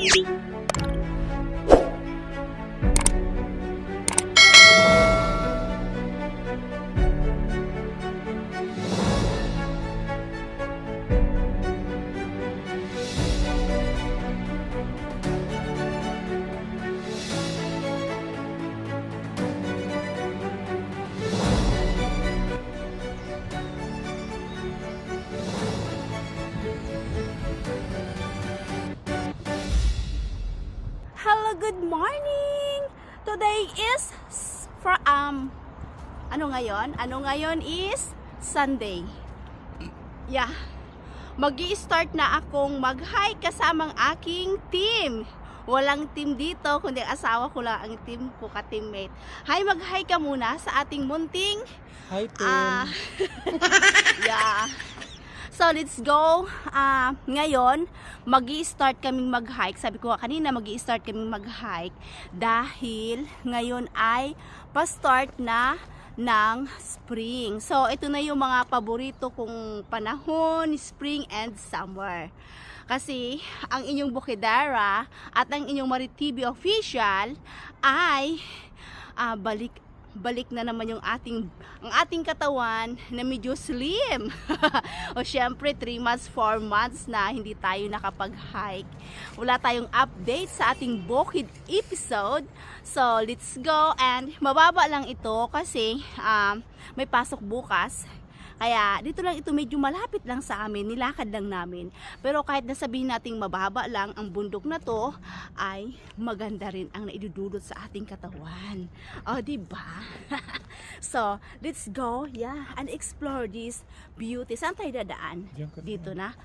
Hello, good morning! Today is for um ano ngayon? Ano ngayon is Sunday. Yeah. Magi-start na akong mag-hike kasamang aking team. Walang team dito, kundi asawa ko lang ang team ko ka-teammate. Hi, mag-hike ka muna sa ating munting Hi. Ah. yeah. So, let's go. Ah, ngayon, mag start kaming mag-hike. Sabi ko nga kanina, mag start kaming mag-hike dahil ngayon ay pa-start na ng spring. So, ito na yung mga paborito kong panahon, spring and summer. Kasi, ang inyong Bukidara at ang inyong Maritibi official ay ah, balik balik na naman yung ating ang ating katawan na medyo slim. o syempre 3 months, 4 months na hindi tayo nakapag-hike. Wala tayong update sa ating bukid episode. So, let's go and mababa lang ito kasi um, may pasok bukas. Kaya dito lang ito medyo malapit lang sa amin, nilakad lang namin. Pero kahit nasabihin nating mababa lang ang bundok na to, ay maganda rin ang naidudulot sa ating katawan. O, di ba? so, let's go, yeah, and explore this beauty. Saan tayo dadaan? Dito na?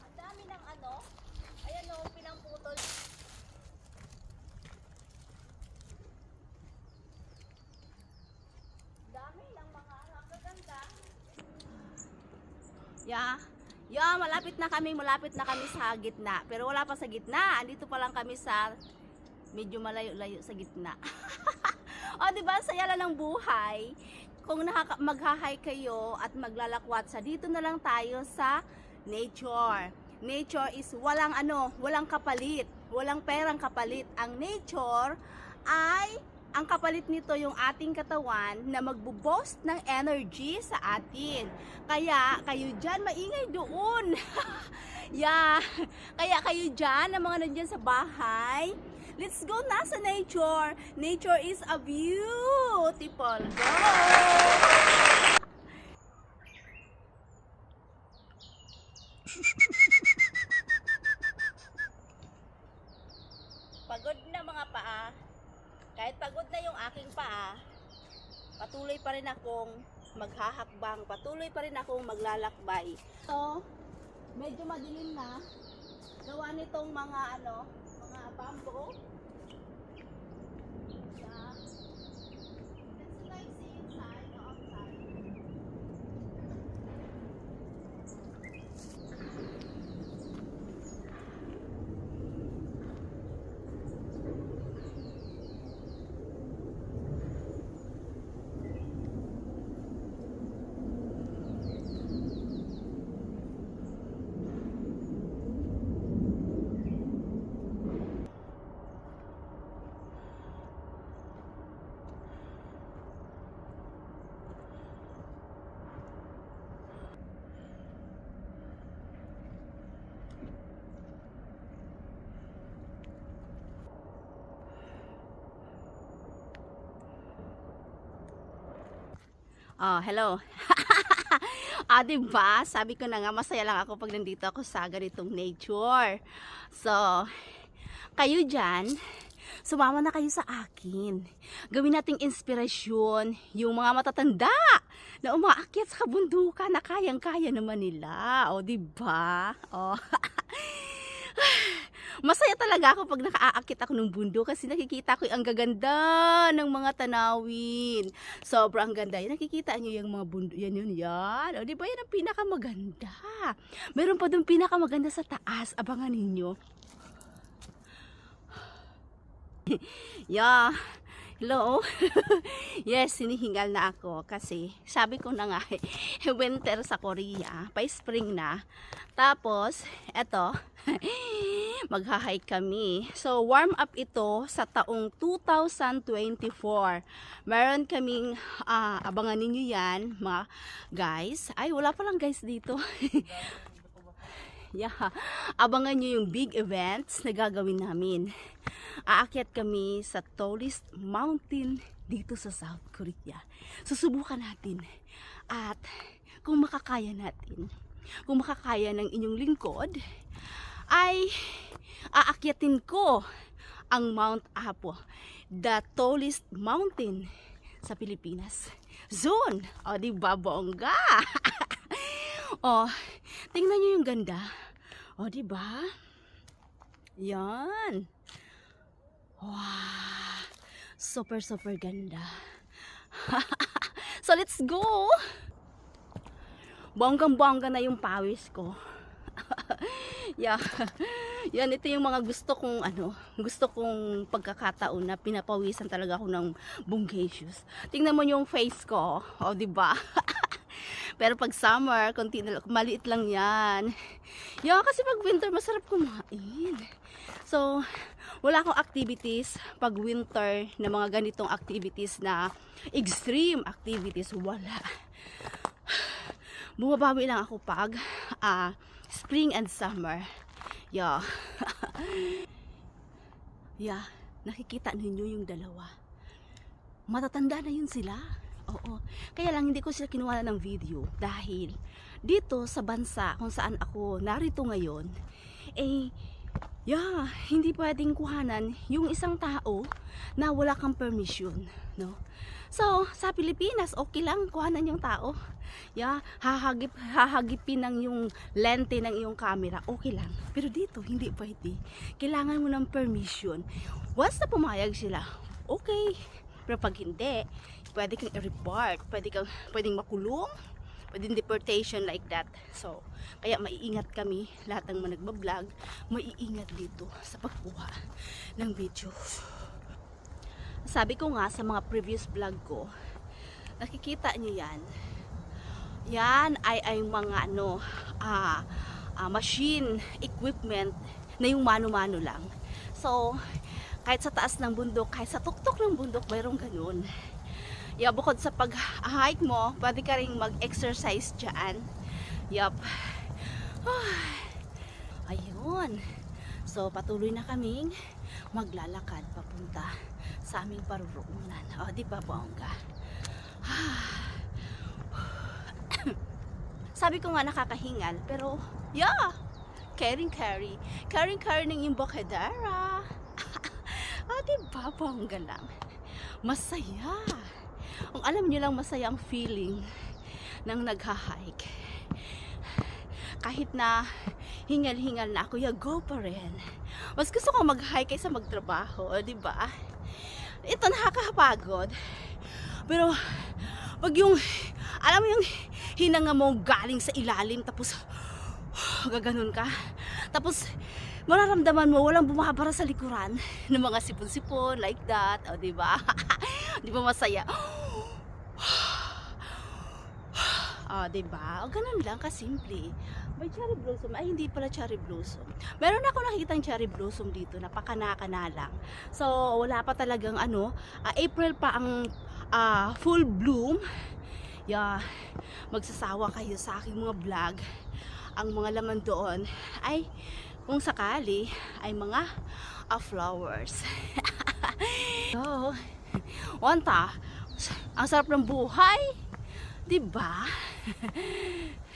Ang dami ng ano, ayan o, pinangputol. Dami ng mga nakaganda. Yeah. Yeah, malapit na kami, malapit na kami sa gitna. Pero wala pa sa gitna. Andito pa lang kami sa medyo malayo-layo sa gitna. o, di ba? Saya lang ng buhay. Kung magha-hike kayo at maglalakwat sa dito na lang tayo sa nature. Nature is walang ano, walang kapalit, walang perang kapalit. Ang nature ay ang kapalit nito yung ating katawan na magbo-boost ng energy sa atin. Kaya kayo dyan, maingay doon. yeah. Kaya kayo dyan, na mga nandyan sa bahay, let's go na sa nature. Nature is a beautiful. Go! Pagod na mga paa. Kahit pagod na yung aking paa, patuloy pa rin akong maghahakbang, patuloy pa rin akong maglalakbay. So, medyo madilim na. Gawa nitong mga ano, mga bamboo. Yeah. Oh, hello. ah, diba? Sabi ko na nga, masaya lang ako pag nandito ako sa ganitong nature. So, kayo dyan, sumama na kayo sa akin. Gawin nating inspirasyon yung mga matatanda na umaakyat sa kabundukan na kayang-kaya naman nila. O, diba? O. Masaya talaga ako pag nakaaakit ako ng bundok kasi nakikita ko ang gaganda ng mga tanawin. Sobrang ganda. Yan, nakikita niyo yung mga bundok. Yan yun, yan. O, di ba yan ang pinakamaganda? Meron pa doon pinakamaganda sa taas. Abangan ninyo. yeah. Hello? yes, sinihingal na ako kasi sabi ko na nga, winter sa Korea, pa spring na. Tapos, eto, magha-hike kami. So, warm up ito sa taong 2024. Meron kaming, ah, abangan ninyo yan, mga guys. Ay, wala pa lang guys dito. yeah. Abangan nyo yung big events na gagawin namin. Aakyat kami sa tallest mountain dito sa South Korea. Susubukan natin. At kung makakaya natin, kung makakaya ng inyong lingkod, ay aakyatin ko ang Mount Apo, the tallest mountain sa Pilipinas. Zone! O, di ba, bongga? o, tingnan nyo yung ganda. O, di ba? Yan. Wow. Super, super ganda. so, let's go! Bonggang-bongga na yung pawis ko. yeah. Yan, ito yung mga gusto kong ano, gusto kong pagkakataon na pinapawisan talaga ako ng bunggacious. Tingnan mo yung face ko. O, di ba? Pero pag summer, konti na lang, maliit lang yan. Yeah, kasi pag winter, masarap kumain. So, wala akong activities pag winter na mga ganitong activities na extreme activities. Wala. Bumabawi lang ako pag ah, spring and summer. Yeah. yeah. Nakikita ninyo yung dalawa. Matatanda na yun sila. Oo. Kaya lang hindi ko sila kinuha ng video dahil dito sa bansa kung saan ako narito ngayon, eh, yeah, hindi pwedeng kuhanan yung isang tao na wala kang permission, no? So, sa Pilipinas, okay lang kuhanan yung tao. Yeah, hahagip, hahagipin ng yung lente ng iyong camera, okay lang. Pero dito, hindi pwede. Kailangan mo ng permission. Once na pumayag sila, okay. Pero pag hindi, pwede kang i-report, pwede kang pwedeng makulong, pwedeng deportation like that. So, kaya maiingat kami, lahat ng mga nagbablog, maiingat dito sa pagkuha ng video. Sabi ko nga sa mga previous vlog ko, nakikita niyo yan. Yan ay ay mga ano, ah, ah, machine equipment na yung mano-mano lang. So, kahit sa taas ng bundok, kahit sa tuktok ng bundok, mayroong ganun. Yeah, bukod sa pag-hike mo, pwede ka rin mag-exercise dyan. Yup. Ayun. So, patuloy na kaming maglalakad papunta sa aming paruroonan. O, di ba, bongga? Sabi ko nga nakakahingal, pero, yeah, caring carry. Caring carry ng yung bokadera. o, di ba, bongga lang? Masaya. Ang alam niyo lang masaya ang feeling ng nagha-hike. Kahit na hingal-hingal na ako, ya go pa rin. Mas gusto ko mag-hike kaysa magtrabaho, di ba? Ito nakakapagod. Pero pag yung alam mo yung hinanga mo galing sa ilalim tapos gaganon ka. Tapos mararamdaman mo walang bumabara sa likuran ng mga sipon-sipon like that, o di ba? di ba masaya? Ah, 'di ba? O ganun lang kasimple. May cherry blossom. Ay, hindi pala cherry blossom. Meron ako nakikitang cherry blossom dito na pakanaka na lang. So, wala pa talagang ano, ah, April pa ang ah, full bloom. Yeah, magsasawa kayo sa aking mga vlog. Ang mga laman doon ay kung sakali ay mga ah, flowers. so, wanta, ang sarap ng buhay. 'Di ba?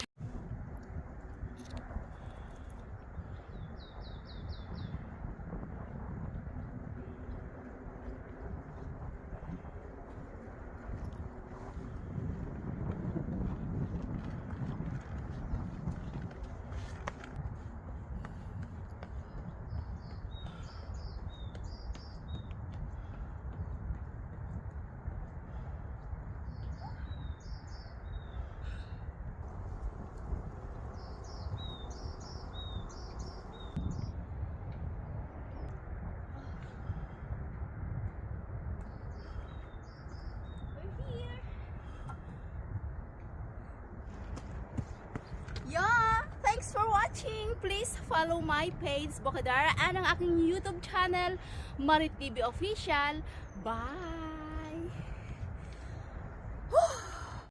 watching. Please follow my page, Bokadara, and ang aking YouTube channel, Marit TV Official. Bye!